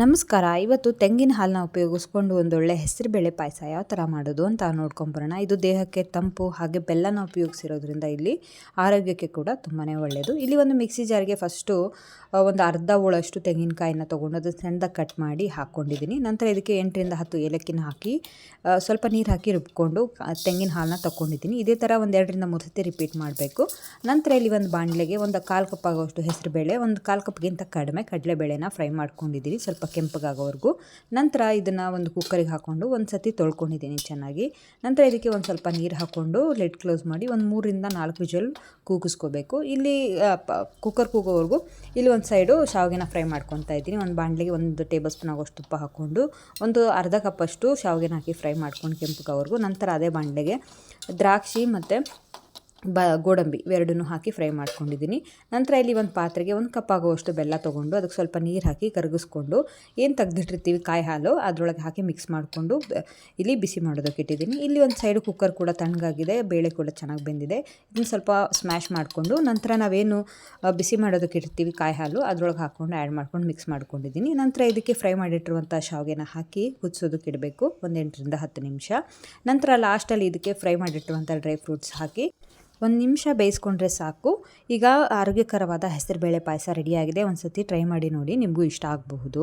ನಮಸ್ಕಾರ. ಇವತ್ತು ತೆಂಗಿನ ಹಾಲನ್ನ ಉಪಯೋಗಿಸ್ಕೊಂಡು ಒಂದೊಳ್ಳೆ ಹೆಸರುಬೇಳೆ ಪಾಯಸ ಯಾವ ಥರ ಮಾಡೋದು ಅಂತ ನೋಡ್ಕೊಂಬರೋಣ. ಇದು ದೇಹಕ್ಕೆ ತಂಪು ಹಾಗೆ ಬೆಲ್ಲನ ಉಪಯೋಗಿಸಿರೋದ್ರಿಂದ ಇಲ್ಲಿ ಆರೋಗ್ಯಕ್ಕೆ ಕೂಡ ತುಂಬಾ ಒಳ್ಳೆಯದು ಇಲ್ಲಿ ಒಂದು ಮಿಕ್ಸಿ ಜಾರಿಗೆ ಫಸ್ಟು ಒಂದು ಅರ್ಧ ಹೋಳಷ್ಟು ತೆಂಗಿನಕಾಯಿನ ತೊಗೊಂಡು ಅದು ಸಣ್ಣದಾಗಿ ಕಟ್ ಮಾಡಿ ಹಾಕ್ಕೊಂಡಿದ್ದೀನಿ. ನಂತರ ಇದಕ್ಕೆ ಎಂಟರಿಂದ ಹತ್ತು ಏಲಕ್ಕಿನ ಹಾಕಿ ಸ್ವಲ್ಪ ನೀರು ಹಾಕಿ ರುಬ್ಕೊಂಡು ತೆಂಗಿನ ಹಾಲನ್ನ ತೊಗೊಂಡಿದ್ದೀನಿ ಇದೇ ಥರ ಒಂದು ಎರಡರಿಂದ ಮೂರು ಸತಿ ರಿಪೀಟ್ ಮಾಡಬೇಕು. ನಂತರ ಇಲ್ಲಿ ಒಂದು ಬಾಣಲೆಗೆ ಒಂದು ಕಾಲು ಕಪ್ ಆಗೋಷ್ಟು ಹೆಸರುಬೇಳೆ ಒಂದು ಕಾಲು ಕಪ್ಗಿಂತ ಕಡಿಮೆ ಕಡಲೆಬೇಳೆನ ಫ್ರೈ ಮಾಡ್ಕೊಂಡಿದ್ದೀನಿ. ಸ್ವಲ್ಪ ಕೆಂಪಗಾಗೋವರೆಗೂ. ನಂತರ ಇದನ್ನು ಒಂದು ಕುಕ್ಕರಿಗೆ ಹಾಕ್ಕೊಂಡು ಒಂದು ಸತಿ ತೊಳ್ಕೊಂಡಿದ್ದೀನಿ ಚೆನ್ನಾಗಿ. ನಂತರ ಇದಕ್ಕೆ ಒಂದು ಸ್ವಲ್ಪ ನೀರು ಹಾಕ್ಕೊಂಡು ಲೆಡ್ ಕ್ಲೋಸ್ ಮಾಡಿ ಒಂದು ಮೂರಿಂದ ನಾಲ್ಕು ವಿಜಲ್ ಕೂಗಿಸ್ಕೋಬೇಕು. ಇಲ್ಲಿ ಕುಕ್ಕರ್ ಕೂಗೋವರೆಗೂ ಇಲ್ಲಿ ಒಂದು ಸೈಡು ಶಾವಿಗೆನ ಫ್ರೈ ಮಾಡ್ಕೊತಾ ಇದ್ದೀನಿ. ಒಂದು ಬಾಣಲೆಗೆ ಒಂದು ಟೇಬಲ್ ಸ್ಪೂನ್ ಆಗೋಷ್ಟು ತುಪ್ಪ ಹಾಕ್ಕೊಂಡು ಒಂದು ಅರ್ಧ ಕಪ್ಪಷ್ಟು ಶಾವಿಗೆನ ಹಾಕಿ ಫ್ರೈ ಮಾಡ್ಕೊಂಡು ಕೆಂಪಗಾವರೆಗೂ ನಂತರ ಅದೇ ಬಾಣಲೆಗೆ ದ್ರಾಕ್ಷಿ ಮತ್ತು ಬ ಗೋಡಂಬಿ ಇವೆರಡನ್ನೂ ಹಾಕಿ ಫ್ರೈ ಮಾಡ್ಕೊಂಡಿದ್ದೀನಿ. ನಂತರ ಇಲ್ಲಿ ಒಂದು ಪಾತ್ರೆಗೆ ಒಂದು ಕಪ್ ಆಗುವಷ್ಟು ಬೆಲ್ಲ ತೊಗೊಂಡು ಅದಕ್ಕೆ ಸ್ವಲ್ಪ ನೀರು ಹಾಕಿ ಕರಗಿಸ್ಕೊಂಡು ಏನು ತೆಗೆದಿಟ್ಟಿರ್ತೀವಿ ಕಾಯಿ ಹಾಲು ಅದರೊಳಗೆ ಹಾಕಿ ಮಿಕ್ಸ್ ಮಾಡಿಕೊಂಡು ಇಲ್ಲಿ ಬಿಸಿ ಮಾಡೋದಕ್ಕೆ ಇಟ್ಟಿದ್ದೀನಿ. ಇಲ್ಲಿ ಒಂದು ಸೈಡು ಕುಕ್ಕರ್ ಕೂಡ ತಣ್ಣಗಾಗಿದೆ, ಬೇಳೆ ಕೂಡ ಚೆನ್ನಾಗಿ ಬೆಂದಿದೆ. ಇದನ್ನು ಸ್ವಲ್ಪ ಸ್ಮ್ಯಾಶ್ ಮಾಡಿಕೊಂಡು ನಂತರ ನಾವೇನು ಬಿಸಿ ಮಾಡೋದಕ್ಕೆ ಇಡ್ತೀವಿ ಕಾಯಿ ಹಾಲು ಅದರೊಳಗೆ ಹಾಕ್ಕೊಂಡು ಆ್ಯಡ್ ಮಾಡ್ಕೊಂಡು ಮಿಕ್ಸ್ ಮಾಡ್ಕೊಂಡಿದ್ದೀನಿ. ನಂತರ ಇದಕ್ಕೆ ಫ್ರೈ ಮಾಡಿಟ್ಟಿರುವಂಥ ಶಾವಿಗೆನ ಹಾಕಿ ಕುದಿಸೋದಕ್ಕೆ ಇಡಬೇಕು ಒಂದು ಎಂಟರಿಂದ ಹತ್ತು ನಿಮಿಷ. ನಂತರ ಲಾಸ್ಟಲ್ಲಿ ಇದಕ್ಕೆ ಫ್ರೈ ಮಾಡಿಟ್ಟಿರುವಂಥ ಡ್ರೈ ಫ್ರೂಟ್ಸ್ ಹಾಕಿ ಒಂದು ನಿಮಿಷ ಬೇಯಿಸ್ಕೊಂಡ್ರೆ ಸಾಕು. ಈಗ ಆರೋಗ್ಯಕರವಾದ ಹೆಸರುಬೇಳೆ ಪಾಯಸ ರೆಡಿಯಾಗಿದೆ ಒಂದು ಸತಿ ಟ್ರೈ ಮಾಡಿ ನೋಡಿ, ನಿಮಗೂ ಇಷ್ಟ ಆಗಬಹುದು.